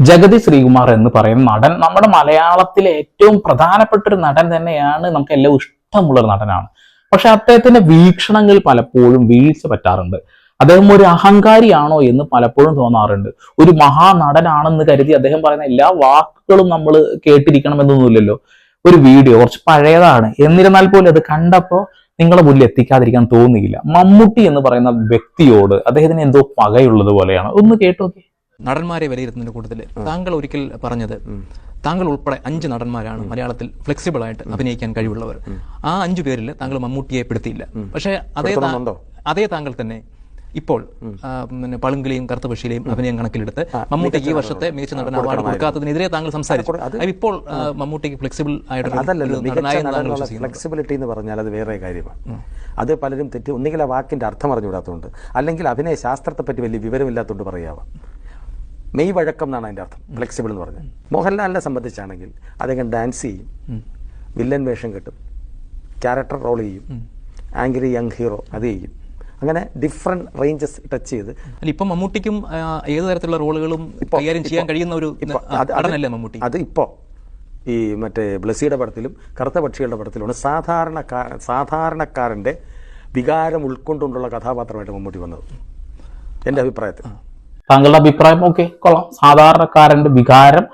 ജഗതി ശ്രീകുമാർ എന്ന് പറയുന്ന നടൻ നമ്മുടെ മലയാളത്തിലെ ഏറ്റവും പ്രധാനപ്പെട്ട ഒരു നടൻ തന്നെയാണ് നമുക്ക് എല്ലാം ഇഷ്ടമുള്ള ഒരു നടനാണ്. പക്ഷെ അദ്ദേഹത്തിന്റെ വീക്ഷണങ്ങൾ പലപ്പോഴും വീഴ്ച പറ്റാറുണ്ട്. അദ്ദേഹം ഒരു അഹങ്കാരിയാണോ എന്ന് പലപ്പോഴും തോന്നാറുണ്ട്. ഒരു മഹാനടനാണെന്ന് കരുതി അദ്ദേഹം പറയുന്ന എല്ലാ വാക്കുകളും നമ്മൾ കേട്ടിരിക്കണമെന്നൊന്നുമില്ലല്ലോ. ഒരു വീഡിയോ കുറച്ച് പഴയതാണ്. എന്നിരുന്നാൽ പോലും അത് കണ്ടപ്പോൾ നിങ്ങളെ മുന്നിൽ എത്തിക്കാതിരിക്കാൻ തോന്നിയില്ല. മമ്മൂട്ടി എന്ന് പറയുന്ന വ്യക്തിയോട് അദ്ദേഹത്തിന് എന്തോ പകയുള്ളത് പോലെയാണ്. ഒന്ന് കേട്ടോക്കെ. നടന്മാരെ വിലയിരുത്തുന്നതിന്റെ കൂട്ടത്തിൽ താങ്കൾ ഒരിക്കൽ പറഞ്ഞത് താങ്കൾ ഉൾപ്പെടെ അഞ്ച് നടന്മാരാണ് മലയാളത്തിൽ ഫ്ലെക്സിബിൾ ആയിട്ട് അഭിനയിക്കാൻ കഴിവുള്ളവർ. ആ അഞ്ചു പേരിൽ താങ്കൾ മമ്മൂട്ടിയെ പെടുത്തിയില്ല. പക്ഷേ അതേ അതേ താങ്കൾ തന്നെ ഇപ്പോൾ പിന്നെ പളുങ്കിലെയും കറുത്തപക്ഷിയിലെയും അഭിനയം കണക്കിലെടുത്ത് മമ്മൂട്ടിക്ക് ഈ വർഷത്തെ മികച്ച നടൻ അവാർഡ് കൊടുക്കാത്തതിനെതിരെ താങ്കൾ സംസാരിച്ചു. ഇപ്പോൾ മമ്മൂട്ടിക്ക് ഫ്ലെക്സിബിൾ ആയിട്ട് ഫ്ലെക്സിബിലിറ്റി എന്ന് പറഞ്ഞാൽ അത് വേറെ കാര്യമാണ്. അത് പലരും തെറ്റി ഒന്നുകിൽ ആ വാക്കിന്റെ അർത്ഥം അറിഞ്ഞുകൂടാത്തതുകൊണ്ട് അല്ലെങ്കിൽ അഭിനയ ശാസ്ത്രത്തെ പറ്റി വലിയ വിവരമില്ലാത്തതുകൊണ്ട് പറയാവാം. മെയ് വഴക്കം എന്നാണ് അതിന്റെ അർത്ഥം. ഫ്ലെക്സിബിൾ എന്ന് പറഞ്ഞാൽ മോഹൻലാലിനെ സംബന്ധിച്ചാണെങ്കിൽ അദ്ദേഹം ഡാൻസ് ചെയ്യും. വില്ലൻ വേഷം കെട്ടും. ക്യാരക്ടർ റോൾ ചെയ്യും. ആംഗ്രി യങ് ഹീറോ അത് ചെയ്യും. അങ്ങനെ ഡിഫറെന്റ് റേഞ്ചസ് ടച്ച് ചെയ്ത്. അല്ല ഇപ്പം മമ്മൂട്ടിക്കും ഏത് തരത്തിലുള്ള റോളുകളും കൈകാര്യം ചെയ്യാൻ കഴിയുന്ന ഒരു നടനല്ലേ മമ്മൂട്ടി? അത് ഇപ്പോൾ ഈ മറ്റേ ബ്ലസ്സിയുടെ പടത്തിലും കറുത്ത പക്ഷികളുടെ പടത്തിലുമാണ് സാധാരണക്കാര സാധാരണക്കാരന്റെ വികാരം ഉൾക്കൊണ്ടുകൊണ്ടുള്ള കഥാപാത്രമായിട്ട് മമ്മൂട്ടി വന്നത്. എന്റെ അഭിപ്രായത്തിൽ. താങ്കളുടെ അഭിപ്രായം ഓക്കെ കൊള്ളാം. സാധാരണക്കാരന്റെ വികാരം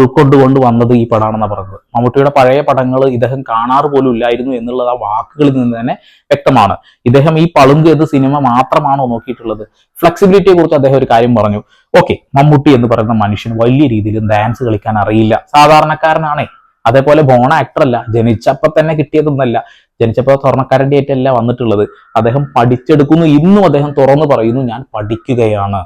ഉൾക്കൊണ്ടുകൊണ്ട് വന്നത് ഈ പടമാണെന്നാണ് പറഞ്ഞത് മമ്മൂട്ടിയുടെ പഴയ പടങ്ങൾ ഇദ്ദേഹം കാണാറ് പോലും ഇല്ലായിരുന്നു എന്നുള്ളത് ആ വാക്കുകളിൽ നിന്ന് തന്നെ വ്യക്തമാണ്. ഇദ്ദേഹം ഈ പളുങ്ക് എന്ന സിനിമ മാത്രമാണോ നോക്കിയിട്ടുള്ളത്? ഫ്ലെക്സിബിലിറ്റിയെ കുറിച്ച് അദ്ദേഹം ഒരു കാര്യം പറഞ്ഞു. ഓക്കെ മമ്മൂട്ടി എന്ന് പറയുന്ന മനുഷ്യൻ വലിയ രീതിയിൽ ഡാൻസ് കളിക്കാൻ അറിയില്ല. സാധാരണക്കാരനാണേ. അതേപോലെ ആക്ടർ അല്ല. ജനിച്ചപ്പോ തന്നെ കിട്ടിയതൊന്നല്ല. ജനിച്ചപ്പോൾ സ്വർണക്കാരന്റെ ആയിട്ടല്ല വന്നിട്ടുള്ളത്. അദ്ദേഹം പഠിച്ചെടുക്കുന്നു. ഇന്നും അദ്ദേഹം തുറന്നു പറയുന്നു ഞാൻ പഠിക്കുകയാണ്.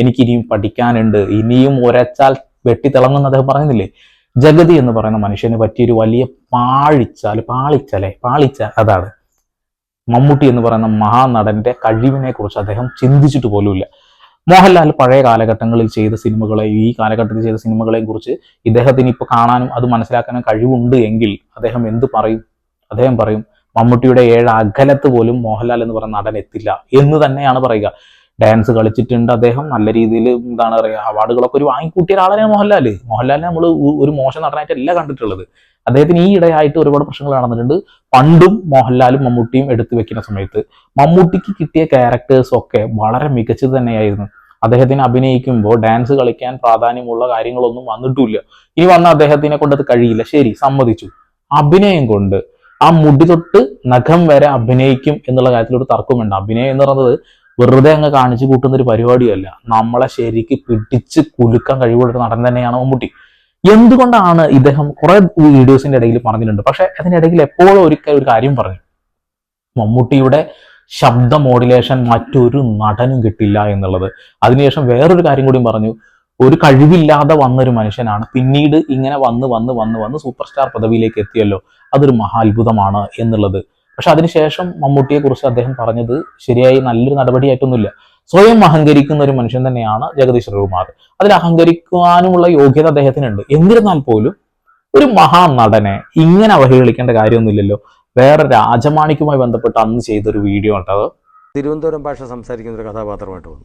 എനിക്കിനിയും പഠിക്കാനുണ്ട്. ഇനിയും ഒരച്ചാൽ വെട്ടിത്തിളങ്ങുന്ന അദ്ദേഹം പറയുന്നില്ലേ? ജഗതി എന്ന് പറയുന്ന മനുഷ്യന് പറ്റിയൊരു വലിയ പാഴിച്ചാൽ പാളിച്ചല്ലേ? പാളിച്ച അതാണ്. മമ്മൂട്ടി എന്ന് പറയുന്ന മഹാനടന്റെ കഴിവിനെ കുറിച്ച് അദ്ദേഹം ചിന്തിച്ചിട്ട് പോലുമില്ല. മോഹൻലാൽ പഴയ കാലഘട്ടങ്ങളിൽ ചെയ്ത സിനിമകളെ ഈ കാലഘട്ടത്തിൽ ചെയ്ത സിനിമകളെയും കുറിച്ച് ഇദ്ദേഹത്തിന് ഇപ്പോൾ കാണാനും അത് മനസ്സിലാക്കാനും കഴിവുണ്ട് എങ്കിൽ അദ്ദേഹം എന്ത് പറയും? അദ്ദേഹം പറയും മമ്മൂട്ടിയുടെ ഏഴ് അകലത്ത് പോലും മോഹൻലാൽ എന്ന് പറയുന്ന നടൻ എത്തില്ല എന്ന് തന്നെയാണ് പറയുക. ഡാൻസ് കളിച്ചിട്ടുണ്ട് അദ്ദേഹം. നല്ല രീതിയിൽ എന്താണ് പറയുക അവാർഡുകളൊക്കെ ഒരു വാങ്ങിക്കൂട്ടിയ ഒരാളാണ് മോഹൻലാൽ മോഹൻലാലിനെ നമ്മൾ ഒരു മോശം നടനായിട്ടല്ല കണ്ടിട്ടുള്ളത്. അദ്ദേഹത്തിന് ഈ ഇടയായിട്ട് ഒരുപാട് പ്രശ്നങ്ങൾ നടന്നിട്ടുണ്ട്. പണ്ടും മോഹൻലാലും മമ്മൂട്ടിയും എടുത്തു വെക്കുന്ന സമയത്ത് മമ്മൂട്ടിക്ക് കിട്ടിയ ക്യാരക്ടേഴ്സ് ഒക്കെ വളരെ മികച്ചത് തന്നെയായിരുന്നു. അദ്ദേഹത്തിന് അഭിനയിക്കുമ്പോൾ ഡാൻസ് കളിക്കാൻ പ്രാധാന്യമുള്ള കാര്യങ്ങളൊന്നും വന്നിട്ടില്ല. ഇനി വന്ന അദ്ദേഹത്തിനെ കൊണ്ട് അത് കഴിയില്ല. ശരി സമ്മതിച്ചു. അഭിനയം കൊണ്ട് ആ മുടി തൊട്ട് നഖം വരെ അഭിനയിക്കും എന്നുള്ള കാര്യത്തിൽ ഒരു തർക്കമുണ്ട്. അഭിനയം എന്ന് പറയുന്നത് വെറുതെ അങ്ങ് കാണിച്ചു കൂട്ടുന്ന ഒരു പരിപാടിയല്ല. നമ്മളെ ശരിക്ക് പിടിച്ച് കുലുക്കാൻ കഴിവുള്ള ഒരു നടൻ തന്നെയാണ് മമ്മൂട്ടി. എന്തുകൊണ്ടാണ് ഇദ്ദേഹം കുറെ വീഡിയോസിന്റെ ഇടയിൽ പറഞ്ഞിട്ടുണ്ട്? പക്ഷെ അതിനിടയിൽ എപ്പോഴും ഒരിക്കൽ ഒരു കാര്യം പറഞ്ഞു. മമ്മൂട്ടിയുടെ ശബ്ദ മോഡുലേഷൻ മറ്റൊരു നടനും കിട്ടില്ല എന്നുള്ളത്. അതിനുശേഷം വേറൊരു കാര്യം കൂടി പറഞ്ഞു. ഒരു കഴിവില്ലാതെ വന്നൊരു മനുഷ്യനാണ്. പിന്നീട് ഇങ്ങനെ വന്ന് വന്ന് വന്ന് വന്ന് സൂപ്പർ സ്റ്റാർ പദവിയിലേക്ക് എത്തിയല്ലോ. അതൊരു മഹാത്ഭുതമാണ് എന്നുള്ളത്. പക്ഷെ അതിനുശേഷം മമ്മൂട്ടിയെ കുറിച്ച് അദ്ദേഹം പറഞ്ഞത് ശരിയായി നല്ലൊരു നടപടിയായിട്ടൊന്നുമില്ല. സ്വയം അഹങ്കരിക്കുന്ന ഒരു മനുഷ്യൻ തന്നെയാണ് ജഗദീഷ് ശ്രീകുമാർ അതിൽ അഹങ്കരിക്കുവാനുമുള്ള യോഗ്യത അദ്ദേഹത്തിനുണ്ട്. എന്നിരുന്നാൽ പോലും ഒരു മഹാ നടനെ ഇങ്ങനെ അവഹേളിക്കേണ്ട കാര്യമൊന്നുമില്ലല്ലോ. വേറെ രാജമാണിക്കുമായി ബന്ധപ്പെട്ട് അന്ന് ചെയ്തൊരു വീഡിയോ ഉണ്ടത് തിരുവനന്തപുരം ഭാഷ സംസാരിക്കുന്ന ഒരു കഥാപാത്രമായിട്ട് വന്നു.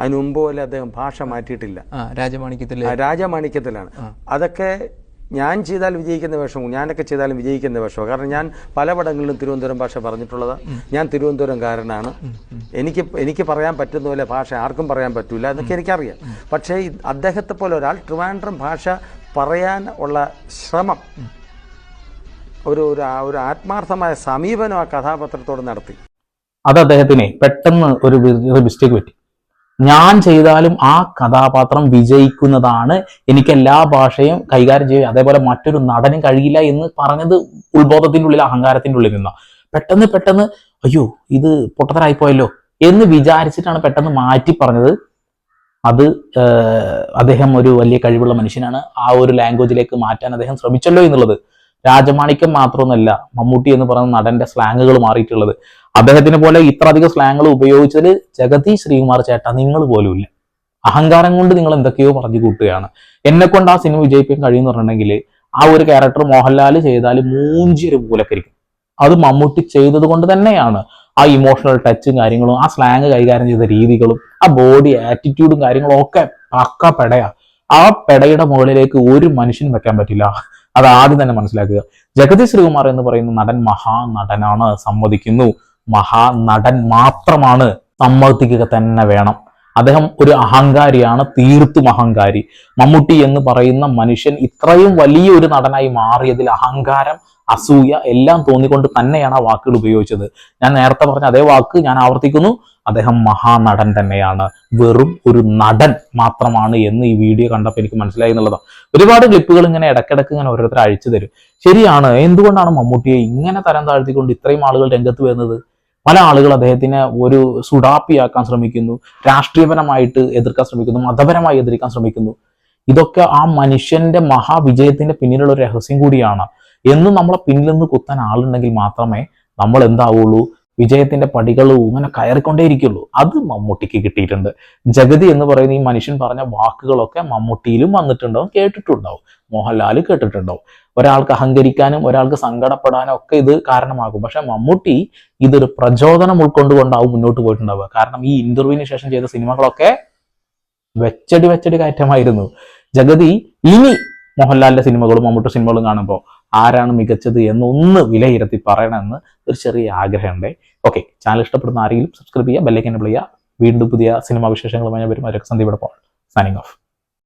അതിന് മുമ്പ് പോലെ അദ്ദേഹം ഭാഷ മാറ്റിയിട്ടില്ല. ആ രാജമാണിക്യത്തിലെ. രാജമാണിക്യത്തിലാണ്. അതൊക്കെ ഞാൻ ചെയ്താൽ വിജയിക്കുന്ന വേഷവും ഞാനൊക്കെ ചെയ്താലും വിജയിക്കുന്ന വേഷവും കാരണം ഞാൻ പല പടങ്ങളിലും തിരുവനന്തപുരം ഭാഷ പറഞ്ഞിട്ടുള്ളത് ഞാൻ തിരുവനന്തപുരംകാരനാണ്. എനിക്ക് എനിക്ക് പറയാൻ പറ്റുന്ന പോലെ ഭാഷ ആർക്കും പറയാൻ പറ്റില്ല എന്നൊക്കെ എനിക്കറിയാം. പക്ഷേ അദ്ദേഹത്തെ പോലെ ഒരാൾ ട്രിവാൻഡ്രം ഭാഷ പറയാൻ ഉള്ള ശ്രമം ഒരു ഒരു ആത്മാർത്ഥമായ സമീപനം ആ കഥാപാത്രത്തോട് നടത്തി. അത് അദ്ദേഹത്തിന് പെട്ടെന്ന് ഒരു മിസ്റ്റേക്ക് പറ്റി. ഞാൻ ചെയ്താലും ആ കഥാപാത്രം വിജയിക്കുന്നതാണ്. എനിക്ക് എല്ലാ ഭാഷയും കൈകാര്യം ചെയ്യും. അതേപോലെ മറ്റൊരു നടനും കഴിയില്ല എന്ന് പറഞ്ഞത് ഉത്ബോധത്തിന്റെ ഉള്ളിൽ അഹങ്കാരത്തിന്റെ ഉള്ളിൽ നിന്ന. പെട്ടെന്ന് പെട്ടെന്ന് അയ്യോ ഇത് പൊട്ടത്തരായി പോയല്ലോ എന്ന് വിചാരിച്ചിട്ടാണ് പെട്ടെന്ന് മാറ്റി പറഞ്ഞത്. അത് അദ്ദേഹം ഒരു വലിയ കഴിവുള്ള മനുഷ്യനാണ്. ആ ഒരു ലാംഗ്വേജിലേക്ക് മാറ്റാൻ അദ്ദേഹം ശ്രമിച്ചല്ലോ എന്നുള്ളത്. രാജമാണിക്യം മാത്രമൊന്നുമല്ല മമ്മൂട്ടി എന്ന് പറയുന്ന നടന്റെ സ്ലാങ്ങുകൾ മാറിയിട്ടുള്ളത്. അദ്ദേഹത്തിനെ പോലെ ഇത്ര അധികം സ്ലാങ്ങൾ ഉപയോഗിച്ചതിൽ ജഗതി ശ്രീകുമാർ ചേട്ട നിങ്ങൾ പോലും ഇല്ല. അഹങ്കാരം കൊണ്ട് നിങ്ങൾ എന്തൊക്കെയോ പറഞ്ഞു കൂട്ടുകയാണ്. എന്നെ കൊണ്ട് ആ സിനിമ വിജയിപ്പിക്കാൻ കഴിയുന്ന പറഞ്ഞിട്ടുണ്ടെങ്കിൽ ആ ഒരു ക്യാരക്ടർ മോഹൻലാൽ ചെയ്താൽ മൂഞ്ചി മൂഞ്ചിയൊരു മൂലക്കരിക്കും. അത് മമ്മൂട്ടി ചെയ്തത് കൊണ്ട് തന്നെയാണ് ആ ഇമോഷണൽ ടച്ചും കാര്യങ്ങളും ആ സ്ലാങ് കൈകാര്യം ചെയ്ത രീതികളും ആ ബോഡി ആറ്റിറ്റ്യൂഡും കാര്യങ്ങളും ഒക്കെ പക്ക പെടയാ. ആ പെടയുടെ മുകളിലേക്ക് ഒരു മനുഷ്യനും വെക്കാൻ പറ്റില്ല. അത് ആദ്യം തന്നെ മനസ്സിലാക്കുക. ജഗതി ശ്രീകുമാർ എന്ന് പറയുന്ന നടൻ മഹാനടനാണ് സമ്മതിക്കുന്നു. മഹാനടൻ മാത്രമാണ് സമ്മതിക്കുക തന്നെ വേണം. അദ്ദേഹം ഒരു അഹങ്കാരിയാണ് തീർത്തും അഹങ്കാരി. മമ്മൂട്ടി എന്ന് പറയുന്ന മനുഷ്യൻ ഇത്രയും വലിയ ഒരു നടനായി മാറിയതിൽ അഹങ്കാരം അസൂയ എല്ലാം തോന്നിക്കൊണ്ട് തന്നെയാണ് ആ വാക്കുകൾ ഉപയോഗിച്ചത്. ഞാൻ നേരത്തെ പറഞ്ഞ അതേ വാക്ക് ഞാൻ ആവർത്തിക്കുന്നു. അദ്ദേഹം മഹാനടൻ തന്നെയാണ്. വെറും ഒരു നടൻ മാത്രമാണ് എന്ന് ഈ വീഡിയോ കണ്ടപ്പോൾ എനിക്ക് മനസ്സിലായി എന്നുള്ളതാണ് ഒരുപാട് ക്ലിപ്പുകൾ ഇങ്ങനെ ഇടയ്ക്കിടയ്ക്ക് ഇങ്ങനെ ഓരോരുത്തർ അഴിച്ചു തരും. ശരിയാണ് എന്തുകൊണ്ടാണ് മമ്മൂട്ടിയെ ഇങ്ങനെ തരം താഴ്ത്തിക്കൊണ്ട് ഇത്രയും ആളുകൾ രംഗത്ത് വരുന്നത്? പല ആളുകൾ അദ്ദേഹത്തിനെ ഒരു സുഡാപ്പിയാക്കാൻ ശ്രമിക്കുന്നു രാഷ്ട്രീയപരമായിട്ട് എതിർക്കാൻ ശ്രമിക്കുന്നു മതപരമായി എതിർക്കാൻ ശ്രമിക്കുന്നു. ഇതൊക്കെ ആ മനുഷ്യന്റെ മഹാവിജയത്തിന്റെ പിന്നിലുള്ള ഒരു രഹസ്യം കൂടിയാണ്. എന്നും നമ്മളെ പിന്നിൽ നിന്ന് കുത്താൻ ആളുണ്ടെങ്കിൽ മാത്രമേ നമ്മൾ എന്താവുള്ളൂ? വിജയത്തിന്റെ പടികൾ ഇങ്ങനെ കയറിക്കൊണ്ടേയിരിക്കുള്ളൂ. അത് മമ്മൂട്ടിക്ക് കിട്ടിയിട്ടുണ്ട്. ജഗതി എന്ന് പറയുന്ന ഈ മനുഷ്യൻ പറഞ്ഞ വാക്കുകളൊക്കെ മമ്മൂട്ടിയിലും വന്നിട്ടുണ്ടാവും കേട്ടിട്ടുണ്ടാവും. മോഹൻലാൽ കേട്ടിട്ടുണ്ടാവും. ഒരാൾക്ക് അഹങ്കരിക്കാനും ഒരാൾക്ക് സങ്കടപ്പെടാനും ഒക്കെ ഇത് കാരണമാകും. പക്ഷെ മമ്മൂട്ടി ഇതൊരു പ്രചോദനം ഉൾക്കൊണ്ടുകൊണ്ടാവും മുന്നോട്ട് പോയിട്ടുണ്ടാവുക. കാരണം ഈ ഇന്റർവ്യൂവിന് ശേഷം ചെയ്ത സിനിമകളൊക്കെ വെച്ചടി വെച്ചടി കയറ്റമായിരുന്നു. ജഗതി ഇനി മോഹൻലാലിന്റെ സിനിമകളും മമ്മൂട്ടി സിനിമകളും കാണുമ്പോൾ ആരാണ് മികച്ചത് എന്നൊന്ന് വിലയിരുത്തി പറയണമെന്ന് ഒരു ചെറിയ ആഗ്രഹമുണ്ട്. ഓക്കെ ചാനൽ ഇഷ്ടപ്പെടുന്ന ആരെങ്കിലും സബ്സ്ക്രൈബ് ചെയ്യുക ബെല്ലൈക്കൻ എനബിൾ ചെയ്യുക. വീണ്ടും പുതിയ സിനിമാ വിശേഷങ്ങളുമായി ഞാൻ വരും സന്ദീപ് പോൾ സൈനിങ് ഓഫ്